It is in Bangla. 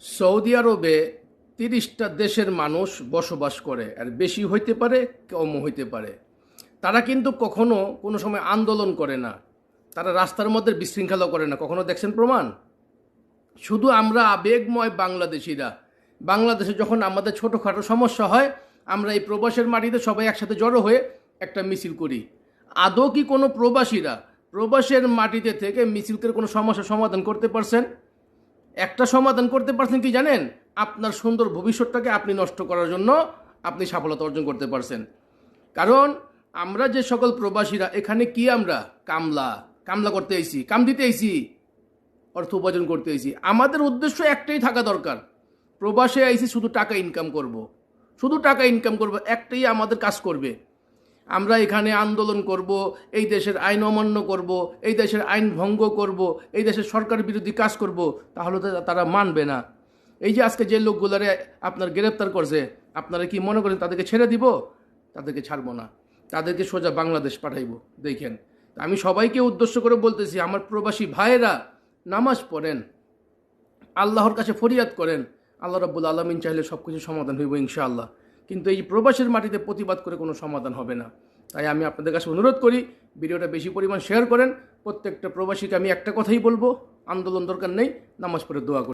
সৌদি আরবে তিরিশটা দেশের মানুষ বসবাস করে। আর বেশি হইতে পারে, কমও হইতে পারে। তারা কিন্তু কখনো কোনো সময় আন্দোলন করে না। তারা রাস্তার মধ্যে বিশৃঙ্খলা করে না। কখনো দেখছেন প্রমাণ? শুধু আমরা আবেগময় বাংলাদেশিরা। বাংলাদেশে যখন আমাদের ছোটোখাটো সমস্যা হয়, আমরা এই প্রবাসের মাটিতে সবাই একসাথে জড়ো হয়ে একটা মিছিল করি। আদৌ কি কোনো প্রবাসীরা প্রবাসের মাটিতে থেকে মিছিল করে কোনো সমস্যার সমাধান করতে পারছেন? একটা সমাধান করতে পারছেন কি জানেন? আপনার সুন্দর ভবিষ্যৎটাকে আপনি নষ্ট করার জন্য আপনি সফলতা অর্জন করতে পারছেন। কারণ আমরা যে সকল প্রবাসীরা, এখানে কি আমরা? কামলা। কামলা করতে আইছি কাম দিতে আইছি অর্থ উপার্জন করতে আইছি আমাদের উদ্দেশ্য একটাই থাকা দরকার। প্রবাসে আইছি শুধু টাকা ইনকাম করব। শুধু টাকা ইনকাম করব, একটাই আমাদের কাজ করবে। আমরা এখানে আন্দোলন করব, এই দেশের আইন অমান্য করব, এই দেশের আইন ভঙ্গ করব, এই দেশের সরকার বিরোধী কাজ করব, তাহলে তো তারা মানবে না। এই যে আজকে যে লোকগুলারে আপনার গ্রেপ্তার করছে, আপনারা কি মনে করেন তাদেরকে ছেড়ে দিব? তাদেরকে ছাড়বো না। তাদেরকে সোজা বাংলাদেশ পাঠাইবো, দেখেন। আমি সবাইকে উদ্দেশ্য করে বলতেছি, আমার প্রবাসী ভাইয়েরা, নামাজ পড়েন, আল্লাহর কাছে ফরিয়াদ করেন, আল্লাহ রাব্বুল আলমিন চাইলে সব কিছু সমাধান হইব ইনশাআল্লাহ। কিন্তু এই প্রবাসের মাটিতে প্রতিবাদ করে কোনো সমাধান হবে না। তাই আমি আপনাদের কাছে অনুরোধ করি, ভিডিওটা বেশি পরিমাণ শেয়ার করেন। প্রত্যেকটা প্রবাসীকে আমি একটা কথাই বলব, আন্দোলন দরকার নেই, নামাজ পড়ে দোয়া